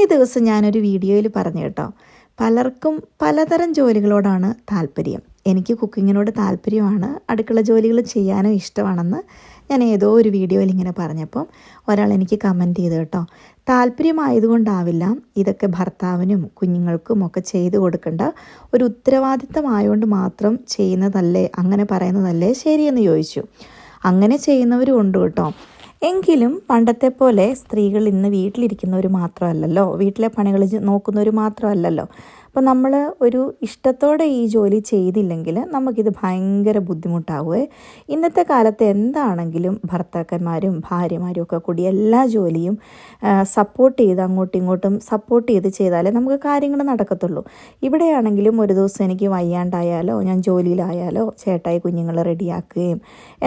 കഴിഞ്ഞ ദിവസം ഞാനൊരു വീഡിയോയിൽ പറഞ്ഞു കേട്ടോ. പലർക്കും പലതരം ജോലികളോടാണ് താല്പര്യം. എനിക്ക് കുക്കിങ്ങിനോട് താല്പര്യമാണ്. അടുക്കള ജോലികൾ ചെയ്യാനും ഇഷ്ടമാണെന്ന് ഞാൻ ഏതോ ഒരു വീഡിയോയിൽ ഇങ്ങനെ പറഞ്ഞപ്പം ഒരാൾ എനിക്ക് കമന്റ് ചെയ്തു കേട്ടോ. താല്പര്യമായതുകൊണ്ടാവില്ല ഇതൊക്കെ ഭർത്താവിനും കുഞ്ഞുങ്ങൾക്കും ഒക്കെ ചെയ്തു കൊടുക്കേണ്ട ഒരു ഉത്തരവാദിത്തമായതുകൊണ്ട് മാത്രം ചെയ്യുന്നതല്ലേ അങ്ങനെ പറയുന്നതല്ലേ ശരിയെന്ന് ചോദിച്ചു. അങ്ങനെ ചെയ്യുന്നവരും ഉണ്ട് കേട്ടോ. എങ്കിലും പണ്ടത്തെ പോലെ സ്ത്രീകൾ ഇന്ന് വീട്ടിലിരിക്കുന്നവർ മാത്രമല്ലല്ലോ. വീട്ടിലെ പണികൾ നോക്കുന്നവർ മാത്രമല്ലല്ലോ. അപ്പോൾ നമ്മൾ ഒരു ഇഷ്ടത്തോടെ ഈ ജോലി ചെയ്തില്ലെങ്കിൽ നമുക്കിത് ഭയങ്കര ബുദ്ധിമുട്ടാവുമേ ഇന്നത്തെ കാലത്ത് എന്താണെങ്കിലും ഭർത്താക്കന്മാരും ഭാര്യമാരും ഒക്കെ കൂടി എല്ലാ ജോലിയും സപ്പോർട്ട് ചെയ്ത് അങ്ങോട്ടും ഇങ്ങോട്ടും സപ്പോർട്ട് ചെയ്ത് ചെയ്താലേ നമുക്ക് കാര്യങ്ങൾ നടക്കത്തുള്ളൂ. ഇവിടെയാണെങ്കിലും ഒരു ദിവസം എനിക്ക് വയ്യാണ്ടായാലോ ഞാൻ ജോലിയിലായാലോ ചേട്ടായി കുഞ്ഞുങ്ങൾ റെഡിയാക്കുകയും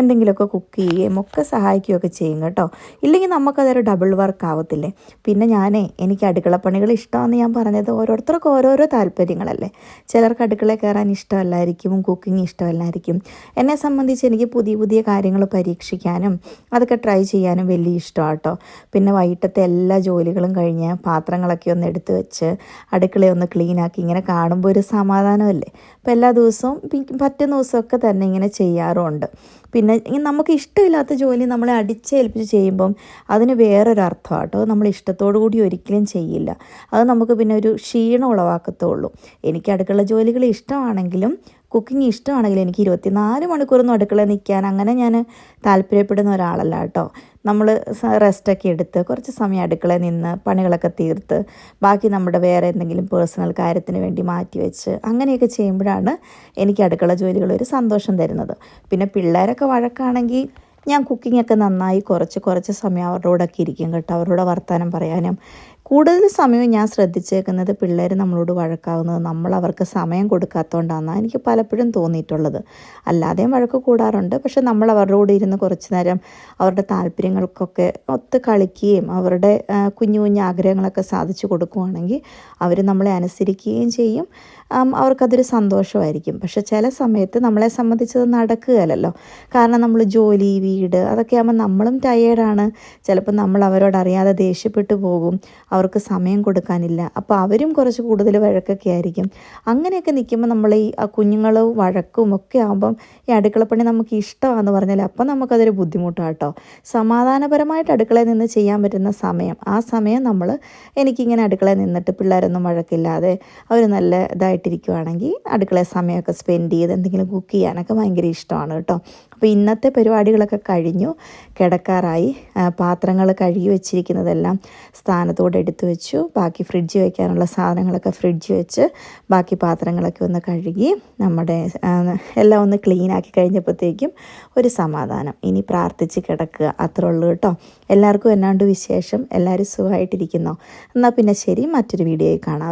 എന്തെങ്കിലുമൊക്കെ കുക്ക് ചെയ്യുകയും ഒക്കെ സഹായിക്കുകയൊക്കെ ചെയ്യും കേട്ടോ. ഇല്ലെങ്കിൽ നമുക്കതൊരു ഡബിൾ വർക്ക് ആവത്തില്ലേ? പിന്നെ ഞാനേ എനിക്ക് അടുക്കളപ്പണികൾ ഇഷ്ടമാണെന്ന് ഞാൻ പറഞ്ഞത് ഓരോരുത്തർക്കും ഓരോരോ താല്പര്യങ്ങളല്ലേ? ചിലർക്ക് അടുക്കളയിൽ കയറാൻ ഇഷ്ടമല്ലായിരിക്കും കുക്കിംഗ് ഇഷ്ടമല്ലായിരിക്കും. എന്നെ സംബന്ധിച്ച് എനിക്ക് പുതിയ പുതിയ കാര്യങ്ങൾ പരീക്ഷിക്കാനും അതൊക്കെ ട്രൈ ചെയ്യാനും വലിയ ഇഷ്ടമാണ് കേട്ടോ പിന്നെ വൈകിട്ടത്തെ എല്ലാ ജോലികളും കഴിഞ്ഞ് പാത്രങ്ങളൊക്കെ ഒന്ന് എടുത്ത് വെച്ച് അടുക്കളയൊന്ന് ക്ലീനാക്കി ഇങ്ങനെ കാണുമ്പോൾ ഒരു സമാധാനമല്ലേ? അപ്പോൾ എല്ലാ ദിവസവും പറ്റുന്ന ദിവസമൊക്കെ തന്നെ ഇങ്ങനെ ചെയ്യാറുമുണ്ട്. പിന്നെ നമുക്ക് ഇഷ്ടമില്ലാത്ത ജോലി നമ്മളെ അടിച്ചേൽപ്പിച്ച് ചെയ്യുമ്പം അതിന് വേറൊരു അർത്ഥമാണ് കേട്ടോ നമ്മൾ ഇഷ്ടത്തോടു കൂടി ഒരിക്കലും ചെയ്യില്ല. അത് നമുക്ക് പിന്നെ ഒരു ക്ഷീണം ഉളവാക്കത്തുള്ളൂ. എനിക്ക് അടുക്കള ജോലികൾ ഇഷ്ടമാണെങ്കിലും കുക്കിംഗ് ഇഷ്ടമാണെങ്കിൽ എനിക്ക് ഇരുപത്തിനാല് മണിക്കൂറൊന്നും അടുക്കളയിൽ നിൽക്കാൻ അങ്ങനെ ഞാൻ താല്പര്യപ്പെടുന്ന ഒരാളല്ല കേട്ടോ. നമ്മൾ റെസ്റ്റൊക്കെ എടുത്ത് കുറച്ച് സമയം അടുക്കളയിൽ നിന്ന് പണികളൊക്കെ തീർത്ത് ബാക്കി നമ്മുടെ വേറെ എന്തെങ്കിലും പേഴ്സണൽ കാര്യത്തിന് വേണ്ടി മാറ്റി വെച്ച് അങ്ങനെയൊക്കെ ചെയ്യുമ്പോഴാണ് എനിക്ക് അടുക്കള ജോലികൾ ഒരു സന്തോഷം തരുന്നത്. പിന്നെ പിള്ളേരൊക്കെ വഴക്കാണെങ്കിൽ ഞാൻ കുക്കിങ്ങൊക്കെ നന്നായി കുറച്ച് കുറച്ച് സമയം അവരുടെ കൂടെ ഒക്കെ ഇരിക്കും കേട്ടോ. അവരുടെ വർത്തമാനം പറയാനും കൂടുതൽ സമയവും ഞാൻ ശ്രദ്ധിച്ചേക്കുന്നത് പിള്ളേർ നമ്മളോട് വഴക്കാവുന്നത് നമ്മൾ അവർക്ക് സമയം കൊടുക്കാത്തതുകൊണ്ടാണെന്നാണ് എനിക്ക് പലപ്പോഴും തോന്നിയിട്ടുള്ളത്. അല്ലാതെയും വഴക്ക് കൂടാറുണ്ട്. പക്ഷെ നമ്മൾ അവരുടെ കൂടെ ഇരുന്ന് കുറച്ച് നേരം അവരുടെ താല്പര്യങ്ങൾക്കൊക്കെ ഒത്ത് കളിക്കുകയും അവരുടെ കുഞ്ഞു കുഞ്ഞു ആഗ്രഹങ്ങളൊക്കെ സാധിച്ചു കൊടുക്കുകയാണെങ്കിൽ അവർ നമ്മളെ അനുസരിക്കുകയും ചെയ്യും. അവർക്കതൊരു സന്തോഷമായിരിക്കും. പക്ഷെ ചില സമയത്ത് നമ്മളെ സംബന്ധിച്ചത് നടക്കുകയല്ലോ കാരണം നമ്മൾ ജോലി വീട് അതൊക്കെ ആകുമ്പോൾ നമ്മളും ടയേർഡാണ് ചിലപ്പോൾ നമ്മൾ അവരോട് അറിയാതെ ദേഷ്യപ്പെട്ടു പോകും. അവർക്ക് സമയം കൊടുക്കാനില്ല. അപ്പോൾ അവരും കുറച്ച് കൂടുതൽ വഴക്കൊക്കെ ആയിരിക്കും. അങ്ങനെയൊക്കെ നിൽക്കുമ്പോൾ നമ്മൾ ഈ കുഞ്ഞുങ്ങൾ വഴക്കും ഒക്കെ ആകുമ്പം ഈ അടുക്കളപ്പണി നമുക്ക് ഇഷ്ടമാണെന്ന് പറഞ്ഞാൽ അപ്പം നമുക്കതൊരു ബുദ്ധിമുട്ടാണ് കേട്ടോ സമാധാനപരമായിട്ട് അടുക്കളയിൽ നിന്ന് ചെയ്യാൻ പറ്റുന്ന സമയം. ആ സമയം നമ്മൾ എനിക്കിങ്ങനെ അടുക്കളയിൽ നിന്നിട്ട് പിള്ളേരൊന്നും വഴക്കില്ലാതെ അവർ നല്ല ഇതായിട്ടിരിക്കുവാണെങ്കിൽ അടുക്കളയിൽ സമയമൊക്കെ സ്പെൻഡ് ചെയ്ത് എന്തെങ്കിലും കുക്ക് ചെയ്യാനൊക്കെ ഭയങ്കര ഇഷ്ടമാണ് കേട്ടോ. അപ്പോൾ ഇന്നത്തെ പരിപാടികളൊക്കെ കഴിഞ്ഞു. കിടക്കാറായി. പാത്രങ്ങൾ കഴുകി വെച്ചിരിക്കുന്നതെല്ലാം സ്ഥാനത്തോടെ എടുത്തു വെച്ചു. ബാക്കി ഫ്രിഡ്ജ് വയ്ക്കാനുള്ള സാധനങ്ങളൊക്കെ ഫ്രിഡ്ജ് വെച്ച് ബാക്കി പാത്രങ്ങളൊക്കെ ഒന്ന് കഴുകി നമ്മുടെ എല്ലാം ഒന്ന് ക്ലീൻ ആക്കി കഴിഞ്ഞപ്പോഴത്തേക്കും ഒരു സമാധാനം. ഇനി പ്രാർത്ഥിച്ച് കിടക്കുക. അത്രേ ഉള്ളൂ കേട്ടോ. എല്ലാവർക്കും എന്നാണ്ട് വിശേഷം? എല്ലാവരും സുഖമായിട്ടിരിക്കുന്നോ? എന്നാൽ പിന്നെ ശരി മറ്റൊരു വീഡിയോയിൽ കാണാവേ.